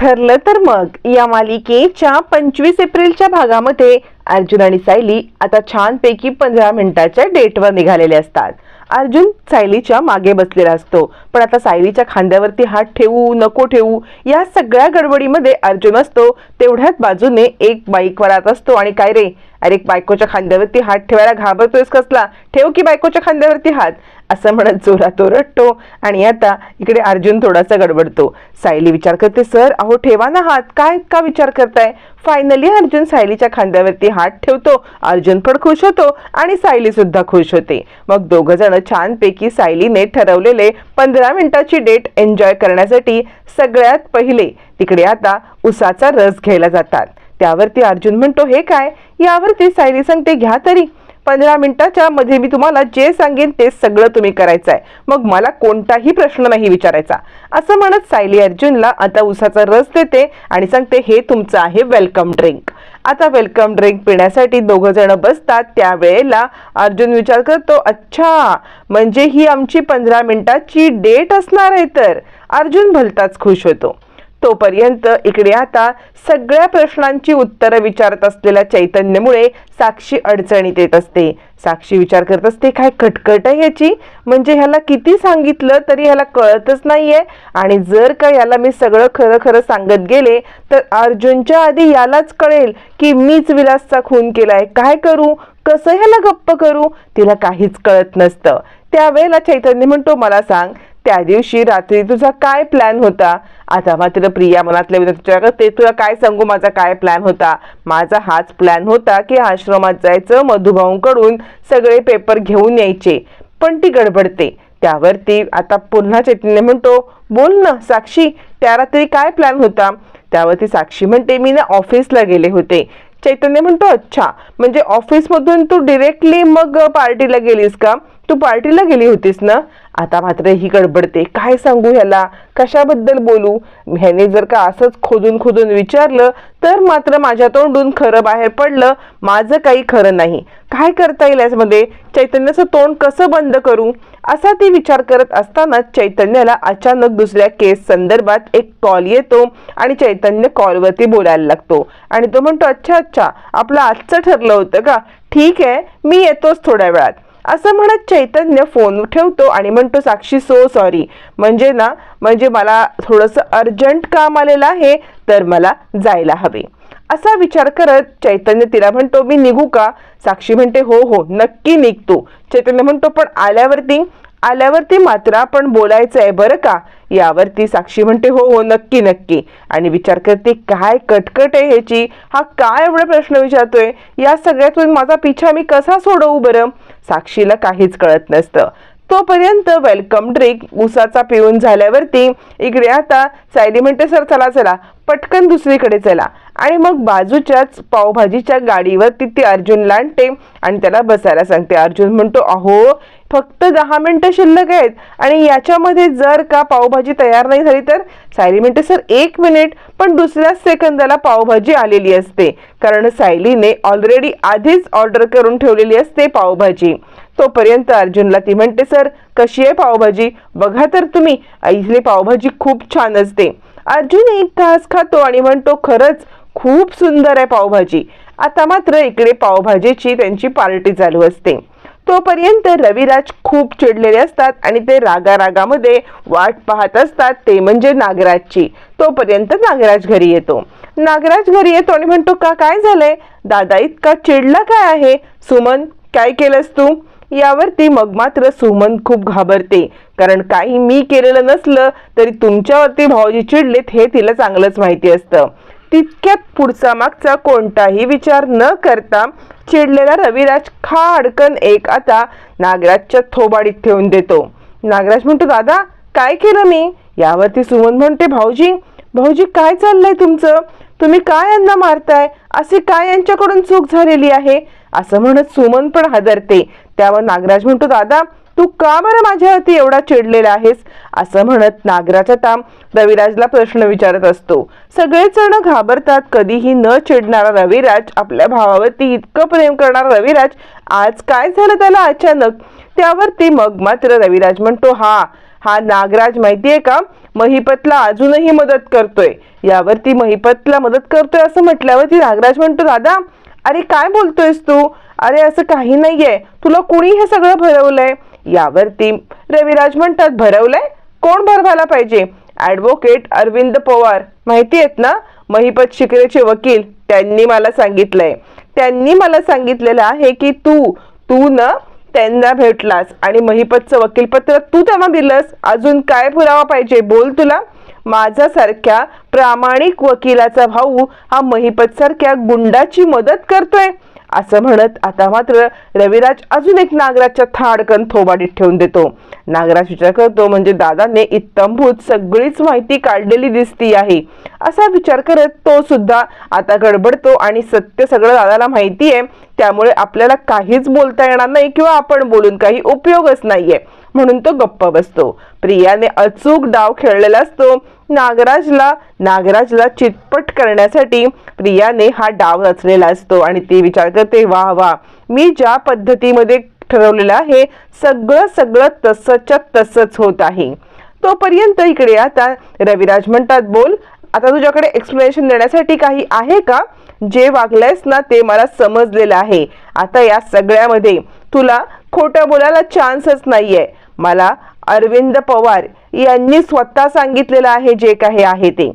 ठरलं तर मग. या मालिकेच्या पंचवीस एप्रिलच्या भागामध्ये अर्जुन आणि सायली आता छानपैकी पंधरा मिनिटाच्या डेटवर निघालेले असतात. अर्जुन सायलीच्या मागे बसलेला असतो. पण आता सायलीच्या खांद्यावरती हात ठेवू नको ठेवू या सगळ्या गडबडीमध्ये अर्जुन असतो. तेवढ्याच बाजूने एक बाईक वरात असतो आणि काय रे? अरे बायकोच्या खांद्यावरती हात ठेवायला घाबरतोयस कसला? ठेव की बायकोच्या खांद्यावरती हात? असं म्हणत जोरात ओरडतो आणि आता इकडे अर्जुन थोडासा गडबडतो. सायली विचार करते सर अहो ठेवा ना हात. काय का विचार करताय? फायनली अर्जुन सायलीच्या खांद्यावरती हात ठेवतो. अर्जुन पण खुश होतो आणि सायली सुद्धा खुश होते. मग दोघ जण छानपैकी सायलीने ठरवलेले पंधरा मिनिटाची डेट एन्जॉय करण्यासाठी सगळ्यात पहिले तिकडे आता उसाचा रस घ्यायला जातात. त्यावरती अर्जुन म्हणतो हे काय? यावरती सायली सांगते घ्या तरी. पंधरा मिनिटाच्या मध्ये मी तुम्हाला जे सांगेन ते सगळं तुम्ही करायचं आहे मग मला कोणताही प्रश्न नाही विचारायचा. असं म्हणत सायली अर्जुनला आता उसाचा रस देते आणि सांगते हे तुमचं आहे वेलकम ड्रिंक आता वेलकम ड्रिंक पिण्यासाठी दोघं जण बसतात. त्यावेळेला अर्जुन विचार करतो अच्छा म्हणजे ही आमची पंधरा मिनिटाची डेट असणार आहे तर. अर्जुन भलताच खुश होतो. तोपर्यंत इकडे आता सगळ्या प्रश्नांची उत्तरं विचारत असलेल्या चैतन्यमुळे साक्षी अडचणीत येत असते. साक्षी विचार करत असते काय कटकट आहे ह्याची? म्हणजे ह्याला किती सांगितलं तरी ह्याला कळतच नाहीये. आणि जर का याला मी सगळं खरं खरं सांगत गेले तर अर्जुनच्या आधी यालाच कळेल की मीच विलासचा खून केलाय. काय करू? कसं ह्याला गप्प करू? तिला काहीच कळत नसतं. त्यावेळेला चैतन्य म्हणतो मला सांग त्या दिवशी रात्री तुझा काय प्लॅन होता? आता मात्र प्रिया मनातल्या विचार ते तुला काय सांगू? माझा काय प्लॅन होता? माझा हाच प्लॅन होता की आश्रमात जायचं मधुभाऊंकडून सगळे पेपर घेऊन यायचे. पण ती गडबडते. त्यावरती आता पुन्हा चैतन्य म्हणतो बोल ना साक्षी त्या रात्री काय प्लॅन होता? त्यावरती साक्षी म्हणते मी ना ऑफिसला गेले होते. चैतन्य म्हणतो अच्छा म्हणजे ऑफिसमधून तू डिरेक्टली मग पार्टीला गेलीस का? तू पार्टीला गेली होतीस ना? आता मात्र ही गडबडते. काय सांगू ह्याला? कशाबद्दल बोलू? ह्याने जर का असंच खोदून खोदून विचारलं तर मात्र माझ्या तोंडून खरं बाहेर पडलं. माझं काही खरं नाही. काय करता येईल यामध्ये चैतन्याचं तोंड कसं बंद करू? असा ती विचार करत असताना चैतन्याला अचानक दुसऱ्या केस संदर्भात एक कॉल येतो आणि चैतन्य कॉलवरती बोलायला लागतो. आणि तो म्हणतो अच्छा अच्छा आपलं आजचं ठरलं होतं का? ठीक आहे मी येतोच थोड्या वेळात. असं म्हणत चैतन्य फोन ठेवतो आणि म्हणतो साक्षी सो सॉरी म्हणजे ना म्हणजे मला थोडंसं अर्जंट काम आलेलं आहे तर मला जायला हवे. असा विचार करत चैतन्य तिला म्हणतो मी निघू का? साक्षी म्हणते हो हो नक्की निघतो चैतन्य म्हणतो पण आल्यावरती आल्यावरती मात्र आपण बोलायचं आहे बरं का? यावरती साक्षी म्हणते हो हो नक्की नक्की. आणि विचार करते काय कटकट आहे ह्याची? हा काय एवढा प्रश्न विचारतोय? या सगळ्यातून माझा पिछा मी कसा सोडवू बरं? साक्षीला काहीच कळत नसतं. तोपर्यंत वेलकम ड्रिंक उसाचा पिऊन झाल्यावरती इकडे आता सायली म्हणते सर चला चला पटकन दुसरीकडे चला. आणि मग बाजूच्याच पावभाजीच्या गाडीवर ती अर्जुनला आणते आणि त्याला बसायला सांगते. अर्जुन म्हणतो अहो फक्त दहा मिनटं शिल्लक आहेत आणि याच्यामध्ये जर का पावभाजी तयार नाही झाली तर? सायली म्हणते सर एक मिनिट पण दुसऱ्याच सेकंदाला पावभाजी आलेली असते. कारण सायलीने ऑलरेडी आधीच ऑर्डर करून ठेवलेली असते पावभाजी. तोपर्यंत अर्जुनला ती म्हणते सर कशी आहे पावभाजी? बघा तर तुम्ही इथली पावभाजी खूप छान असते. अर्जुन एक तास खातो आणि म्हणतो खरंच खूप सुंदर आहे पावभाजी. आता मात्र इकडे पावभाजीची त्यांची पार्टी चालू असते. तोपर्यंत रविराज खूप चिडलेले असतात आणि ते रागा रागामध्ये वाट पाहत असतात ते म्हणजे नागराजची. तोपर्यंत नागराज घरी येतो. नागराज घरी येतो आणि म्हणतो का काय झालंय? दादा इतका चिडला काय आहे? सुमन काय केलंस तू? यावरती मग मात्र सुमन खूप घाबरते. कारण काही मी केलेलं नसलं तरी तुमच्यावरती भाऊजी चिडलेत हे तिला चांगलंच माहिती असतं. तितक्यात पुढचा मागचा कोणताही विचार न करता चिडलेला रविराज खाडकन एक आता नागराजच्या थोबाडीत ठेवून देतो. नागराज म्हणतो दादा काय केलं मी? यावरती सुमन म्हणते भाऊजी भाऊजी काय चाललंय तुमचं? तुम्ही काय यांना मारताय? असे काय यांच्याकडून चूक झालेली आहे? असं म्हणत सुमन पण हादरते. त्यावर नागराज म्हणतो दादा तू का बरं माझ्यावरती एवढा चिडलेला आहेस? असं म्हणत नागराचा ताम रविराजला प्रश्न विचारत असतो. सगळेच जण घाबरतात. कधीही न चिडणारा रविराज आपल्या भावावरती इतकं प्रेम करणारा रविराज आज काय झालं त्याला अचानक? त्यावरती मग मात्र रविराज म्हणतो हा हा नागराज माहितीये का? महिपतला अजूनही मदत करतोय. यावरती महिपतला मदत करतोय असं म्हटल्यावरती नागराज म्हणतो दादा अरे काय बोलतोयस तू? अरे असं काही नाहीये. तुला कुणी हे सगळं भरवलंय? यावरती रविराज म्हणतात भरवलंय. कोण भरवायला पाहिजे? ऍडव्होकेट अरविंद पवार. माहिती आहेत ना? महिपत शिकरेचे वकील. त्यांनी मला सांगितलंय. त्यांनी मला सांगितलेलं आहे की तू तू ना त्यांना भेटलास. आणि महिपतचं वकीलपत्र तू त्यांना दिलंस. अजून काय पुरावा पाहिजे? बोल तुला. माझ्यासारख्या प्रामाणिक वकिलाचा भाऊ हा महिपत सारख्या गुंडाची मदत करतोय. असं म्हणत आता मात्र रविराज अजून एक नागराजच्या थाडकन थोबाडीत ठेवून देतो. नागराज विचार करतो म्हणजे दादाने इत्तंभूत सगळीच माहिती काढलेली दिसती आहे. असा विचार करत तो सुद्धा आता गडबडतो आणि सत्य सगळं दादाला माहिती आहे त्यामुळे आपल्याला काहीच बोलता येणार नाही किंवा आपण बोलून काही उपयोगच नाहीये. म्हणून तो गप्प बसतो. प्रियाने अचूक डाव खेळलेला असतो. नागराजला नागराजला चितपट करण्यासाठी प्रियाने हा डाव रचलेला असतो आणि ती विचार करते वा वा मी ज्या पद्धतीमध्ये ठरवलेलं आहे सगळं सगळं तसंच्या तसंच होत आहे. तोपर्यंत इकडे आता रविराज म्हणतात बोल आता तुझ्याकडे एक्सप्लेनेशन देण्यासाठी काही आहे का? जे वागलंयस ना ते मला समजलेलं आहे. आता या सगळ्यामध्ये तुला खोटं बोलायला चान्सच नाहीये. मला अरविंद पवार यांनी स्वतः सांगितलेलं आहे जे काही आहे ते.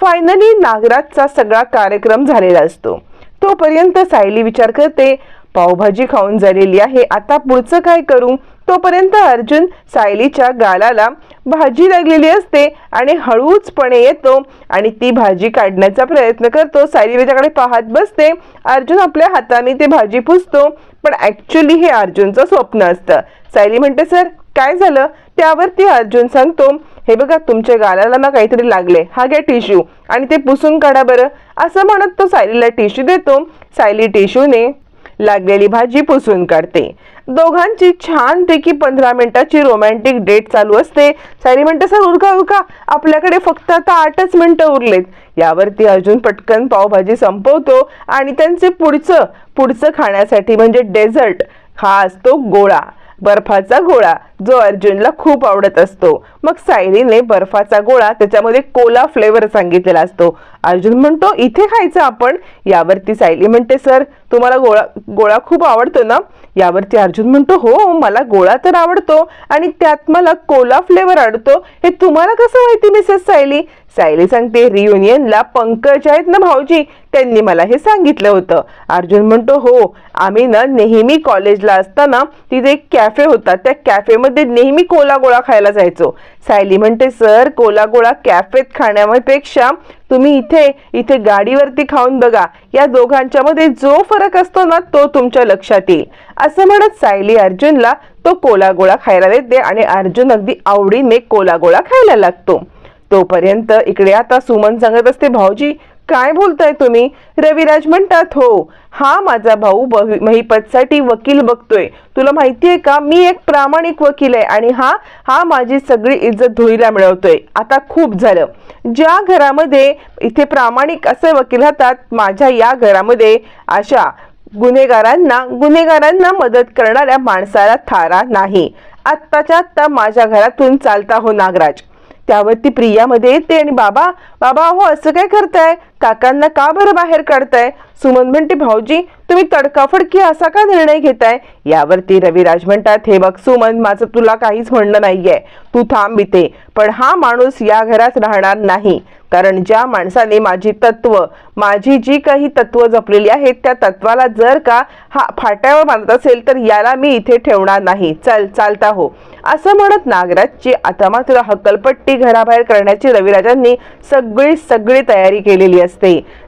फायनली नागराजचा सगळा कार्यक्रम झालेला असतो. तोपर्यंत सायली विचार करते पावभाजी खाऊन झालेली आहे आता पुढचं काय करू? तोपर्यंत अर्जुन सायलीच्या गालाला भाजी लागलेली असते आणि हळूचपणे येतो आणि ती भाजी काढण्याचा प्रयत्न करतो. सायली त्याच्याकडे पाहत बसते. अर्जुन आपल्या हाताने ते भाजी पुसतो पण ॲक्च्युली हे अर्जुनचं स्वप्न असतं. सायली म्हणते सर काय झालं? त्यावरती अर्जुन सांगतो हे बघा तुमच्या गालाला ना काहीतरी लागले हा घ्या टिश्यू आणि ते पुसून काढा बरं. असं म्हणत तो सायलीला टिश्यू देतो. सायली टिश्यूने लागलेली भाजी पुसून काढते. दोघांची छानपैकी पंधरा मिनिटाची रोमॅन्टिक डेट चालू असते. सायली म्हणते सर उरका उरका. आपल्याकडे फक्त आता आठच मिनिटं उरलेत. यावरती अर्जुन पटकन पावभाजी संपवतो आणि त्यांचे पुढचं पुढचं खाण्यासाठी म्हणजे डेझर्ट हा असतो गोळा. बर्फाचा गोळा जो अर्जुनला खूप आवडत असतो. मग सायलीने बर्फाचा गोळा त्याच्यामध्ये कोला फ्लेवर सांगितलेला असतो. अर्जुन म्हणतो इथे खायचं आपण? यावरती सायली म्हणते सर तुम्हाला गोळा गोळा खूप आवडतो ना? यावरती अर्जुन म्हणतो हो मला गोळा तर आवडतो आणि त्यात मला कोला फ्लेवर आवडतो हे तुम्हाला कसं माहिती मिसेस सायली? सायली सांगते रियुनियनला पंकज आहेत ना भाऊजी? त्यांनी मला हे सांगितलं होतं. अर्जुन म्हणतो हो आम्ही ना नेहमी कॉलेजला असताना तिथे एक कॅफे होता. त्या कॅफेमध्ये नेहमी कोला गोळा खायला जायचो. सायली म्हणते सर कोला गोळा कॅफेत खाण्यापेक्षा तुम्ही इथे इथे गाडीवरती खाऊन बघा. या दोघांच्या मध्ये जो फरक असतो ना तो तुमच्या लक्षात येईल. असं म्हणत सायली अर्जुनला तो कोला गोळा खायला देते आणि अर्जुन अगदी आवडीने कोला गोळा खायला लागतो. तोपर्यंत इकडे आता सुमन सांगत असते भाऊजी काय बोलताय तुम्ही? रविराज म्हणतात हो हा माझा भाऊ महिपतसाठी वकील बघतोय. तुला माहिती आहे का? मी एक प्रामाणिक वकील आहे आणि हा हा माझी सगळी इज्जत धुळीला मिळवतोय. आता खूप झालं. ज्या घरामध्ये इथे प्रामाणिक असे वकील राहतात माझ्या या घरामध्ये अशा गुन्हेगारांना गुन्हेगारांना मदत करणाऱ्या माणसाला थारा नाही. आत्ताच्या आत्ता माझ्या घरातून चालता हो नागराज. त्यावरती प्रियामध्ये येते आणि बाबा बाबा हो असं काय करताय? काकांना का बरं बाहेर काढताय? सुमन म्हणते भाऊजी तुम्ही तडकाफडकी असा का निर्णय घेताय? यावरती रविराज म्हणतात हे बघ सुमन माझं तुला काहीच म्हणणं नाहीये. तू थांब इथे. पण हा माणूस या घरात राहणार नाही. कारण ज्या माणसाने माझी तत्व माझी जी काही तत्व जपलेली आहेत त्या तत्वाला जर का हा फाट्यावर बांधत असेल तर याला मी इथे ठेवणार नाही. चल चालता हो. असं म्हणत नागराजची आता मात्र हकलपट्टी घराबाहेर करण्याची रविराजांनी सगळी सगळी तयारी केलेली असते.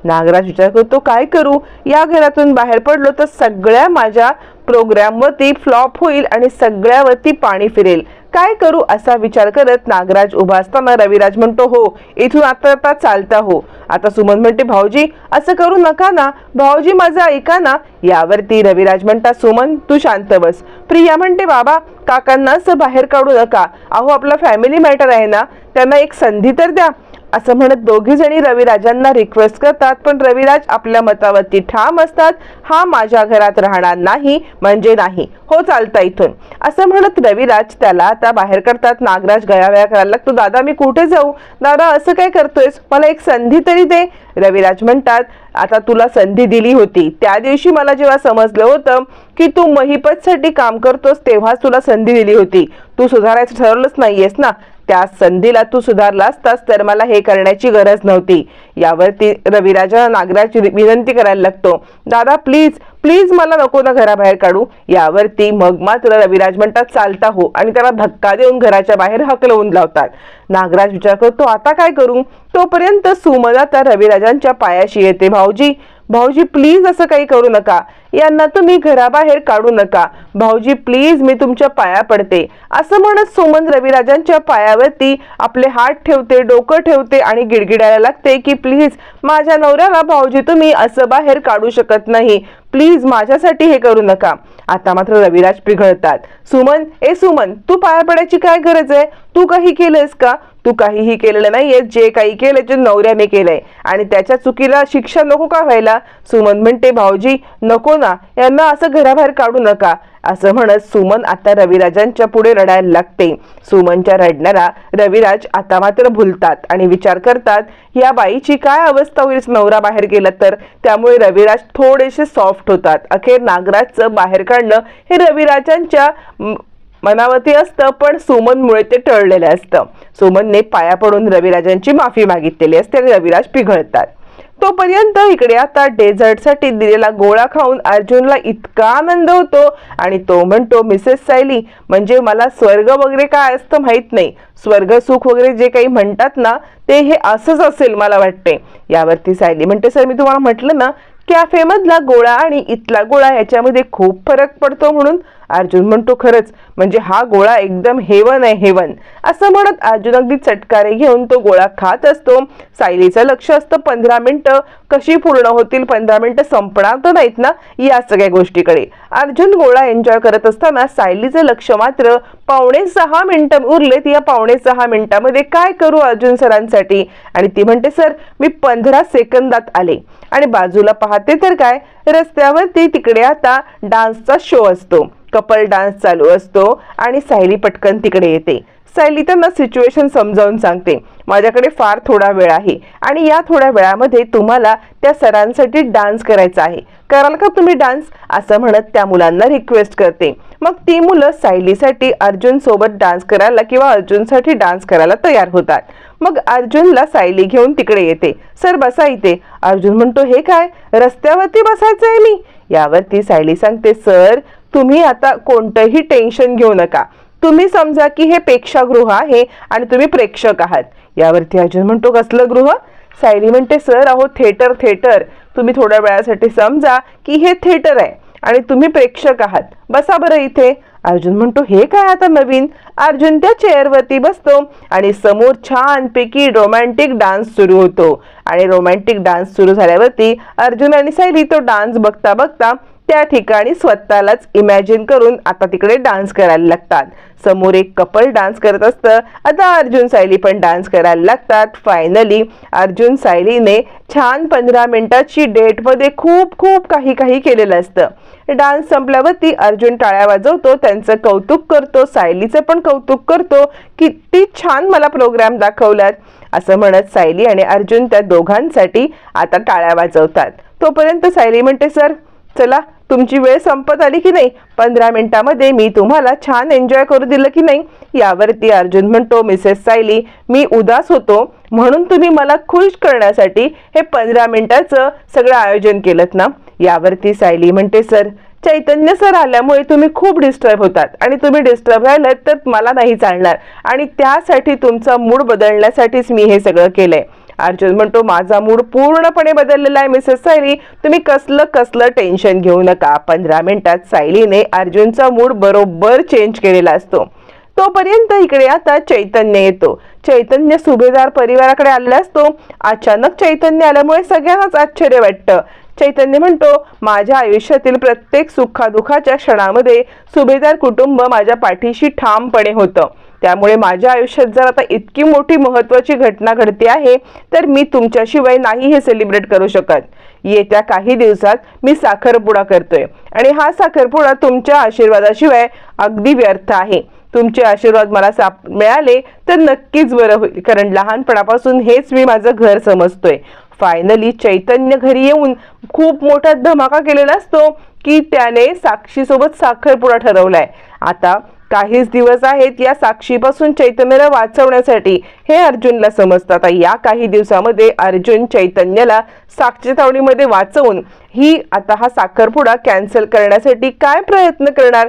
नागराज विचार करतो काय करू? या घरातून बाहेर पडलो तर सगळ्या माझ्या प्रोग्रामवरती फ्लॉप होईल आणि सगळ्यावरती पाणी फिरेल. काय करू? असा विचार करत नागराज उभा असताना रविराज म्हणतो हो इथून आता आता चालता हो. आता सुमन म्हणते भाऊजी असं करू नका ना. भाऊजी माझं ऐका ना. यावरती रविराज म्हणता सुमन तू शांत बस. प्रिया म्हणते बाबा काकांना असं बाहेर काढू नका. अहो आपला फॅमिली मॅटर आहे ना. त्यांना एक संधी तर द्या. असं म्हणत दोघी जणी रविराजांना रिक्वेस्ट करतात. पण रविराज आपल्या मतावरती ठाम असतात. हा माझ्या घरात राहणार नाही म्हणजे नाही. हो चालतं इथून. असं म्हणत रविराज त्याला आता बाहेर करतात. नागराज गयावया करायला लागतो. दादा मी कुठे जाऊ? दादा असं काय करतोयस? मला एक संधी तरी दे. रविराज म्हणतात आता तुला संधी दिली होती. त्या दिवशी मला जेव्हा समजलं होतं की तू महिपतसाठी काम करतोस तेव्हाच तुला संधी दिली होती. तू सुधारायचं ठरवलंच नाहीयेस ना? त्या संधीला तू सुधारला असतास तर मला हे करण्याची गरज नव्हती. यावरती रविराजा नागराज विनंती करायला लागतो. दादा प्लीज प्लीज मला नको ना घराबाहेर काढू. यावरती मग मात्र रविराज म्हणतात चालता हो. आणि त्याला धक्का देऊन घराच्या बाहेर हकलवून लावतात. नागराज विचार करतो आता काय करू? तोपर्यंत सुमन त्या रविराजांच्या पायाशी येते भाऊजी भाऊजी प्लीज असं काही करू नका. यांना तुम्ही घराबाहेर काढू नका. भाऊजी प्लीज मी तुमच्या पाया पडते. असं म्हणत सुमन रविराजांच्या पायावरती आपले हात ठेवते डोकं ठेवते आणि गिडगिडायला लागते की प्लीज माझ्या नवऱ्याला भाऊजी तुम्ही असं बाहेर काढू शकत नाही. प्लीज माझ्यासाठी हे करू नका. आता मात्र रविराज पिघळतात. सुमन ए सुमन तू पाया पडायची काय गरज आहे? तू काही केलंस का? तू काहीही केलेलं नाहीये जे काही केलं ते नवऱ्याने केलंय. आणि त्याच्या चुकीला शिक्षा नको का व्हायला? सुमन म्हणते भाऊजी नको ना. यांना असं घराबाहेर काढू नका. असं म्हणत सुमन आता रविराजांच्या पुढे रडायला लागते. सुमनच्या रडण्याला रविराज आता मात्र भुलतात आणि विचार करतात या बाईची काय अवस्था होईल नवरा बाहेर गेला तर? त्यामुळे रविराज थोडेसे सॉफ्ट होतात. अखेर नागराजचं बाहेर काढणं हे रविराजांच्या मनावती असतं पण सुमनमुळे ते टळलेलं असतं. सुमनने पाया पडून रविराजांची माफी मागितलेली असते आणि रविराज पिघळतात. तोपर्यंत इकडे आता डेझर्टसाठी दिलेला गोळा खाऊन अर्जुनला इतका आनंद होतो आणि तो म्हणतो मिसेस सायली म्हणजे मला स्वर्ग वगैरे काय असतं माहीत नाही. स्वर्ग सुख वगैरे जे काही म्हणतात ना ते हे असंच असेल मला वाटते. यावरती सायली म्हणते सर मी तुम्हाला म्हटलं ना कॅफेमधला गोळा आणि इथला गोळा याच्यामध्ये खूप फरक पडतो म्हणून अर्जुन म्हणतो खरंच म्हणजे हा गोळा एकदम हेवन आहे हेवन. असं म्हणत अर्जुन अगदी चटकारे घेऊन तो गोळा खात असतो. सायलीचं लक्ष असतं पंधरा मिनिटं कशी पूर्ण होतील पंधरा मिनिटं संपणार तर नाहीत ना या सगळ्या गोष्टीकडे. अर्जुन गोळा एन्जॉय करत असताना सायलीचं लक्ष मात्र पावणे सहा मिनिटं उरलेत. या पावणे सहा मिनिटामध्ये काय करू अर्जुन सरांसाठी? आणि ती म्हणते सर मी पंधरा सेकंदात आले. आणि बाजूला पाहते तर काय रस्त्यावरती तिकडे आता डान्सचा शो असतो. कपल डान्स चालू असतो आणि सायली पटकन तिकडे येते. सायली त्यांना सिच्युएशन समजावून सांगते माझ्याकडे फार थोडा वेळ आहे आणि या थोड्या वेळामध्ये तुम्हाला त्या सरांसाठी डान्स करायचा आहे. कराल का तुम्ही डान्स? असं म्हणत त्या मुलांना रिक्वेस्ट करते. मग ती मुलं सायलीसाठी अर्जुन सोबत डान्स करायला किंवा अर्जुनसाठी डान्स करायला तयार होतात. मग अर्जुनला सायली घेऊन तिकडे येते. सर बसा इथे. अर्जुन म्हणतो हे काय? रस्त्यावरती बसायचं आहे मी. यावरती सायली सांगते सर तुम्ही आता कोणतंही टेन्शन घेऊ नका. तुम्ही समजा की हे प्रेक्षागृह आहे आणि तुम्ही प्रेक्षक आहात. यावरती अर्जुन म्हणतो कसलं गृह? सायली म्हणते सर अहो थिएटर थिएटर तुम्ही थोड्या वेळासाठी समजा की हे थिएटर आहे आणि तुम्ही प्रेक्षक आहात. बसा बरं इथे. अर्जुन म्हणतो हे काय आता नवीन? अर्जुन त्या चेअरवरती बसतो आणि समोर छानपैकी रोमॅन्टिक डान्स सुरू होतो. आणि रोमॅन्टिक डान्स सुरू झाल्यावरती अर्जुन आणि सायली तो डान्स बघता बघता त्या ठिकाणी स्वतःलाच इमॅजिन करून आता तिकडे डान्स करायला लागतात. समोर एक कपल डान्स करत असतं. आता अर्जुन सायली पण डान्स करायला लागतात. फायनली अर्जुन सायलीने छान पंधरा मिनिटाची डेटमध्ये खूप खूप काही काही केलेलं असतं. डान्स संपल्यावरती अर्जुन टाळ्या वाजवतो. त्यांचं कौतुक करतो. सायलीचं पण कौतुक करतो. किती छान मला प्रोग्राम दाखवलात. असं म्हणत सायली आणि अर्जुन त्या दोघांसाठी आता टाळ्या वाजवतात. तोपर्यंत सायली म्हणते सर चला तुमची वेळ संपत आली की नाही? पंधरा मिनिटामध्ये मी तुम्हाला छान एन्जॉय करू दिलं की नाही? यावरती अर्जुन म्हणतो मिसेस सायली मी उदास होतो. म्हणून तुम्ही मला खुश करण्यासाठी हे पंधरा मिनिटाचं सगळं आयोजन केलं ना? यावरती सायली म्हणते सर चैतन्य सर आल्यामुळे तुम्ही खूप डिस्टर्ब होतात आणि तुम्ही डिस्टर्ब राहिलात तर मला नाही चालणार आणि त्यासाठी तुमचा मूड बदलण्यासाठीच मी हे सगळं केलंय. अर्जुन म्हणतो माझा मूड पूर्णपणे बदललेला आहे मिसेस सायली. तुम्ही कसलं कसलं टेन्शन घेऊ नका. पंधरा मिनिटात सायलीने अर्जुनचा मूड बरोबर चेंज केलेला असतो. तोपर्यंत इकडे आता चैतन्य येतो. चैतन्य सुभेदार परिवाराकडे आलेला असतो. अचानक चैतन्य आल्यामुळे सगळ्यांनाच आश्चर्य वाटतं. चैतन्य म्हणतो माझ्या आयुष्यातील प्रत्येक सुखादुखाच्या क्षणामध्ये सुभेदार कुटुंब माझ्या पाठीशी ठामपणे होतं. त्यामुळे माझ्या आयुष्यात जर आता इतकी मोठी महत्वाची घटना घडते आहे तर मी तुमच्याशिवाय नाही हे सेलिब्रेट करू शकत. येत्या काही दिवसात मी साखरपुडा करतोय. आणि हा साखरपुडा तुमच्या आशीर्वादाशिवाय अगदी व्यर्थ आहे. तुमचे आशीर्वाद मला साप मिळाले तर नक्कीच बरं होईल. कारण लहानपणापासून हेच मी माझं घर समजतोय. फायनली चैतन्य घरी येऊन खूप मोठा धमाका केलेला असतो की त्याने साक्षीसोबत साखरपुडा ठरवलाय. आता काहीच दिवस आहेत या साक्षीपासून चैतन्याला वाचवण्यासाठी हे अर्जुनला समजतं आता या काही दिवसामध्ये अर्जुन चैतन्याला साक्षीतावणीमध्ये वाचवून ही आता हा साखरपुडा कॅन्सल करण्यासाठी काय प्रयत्न करणार?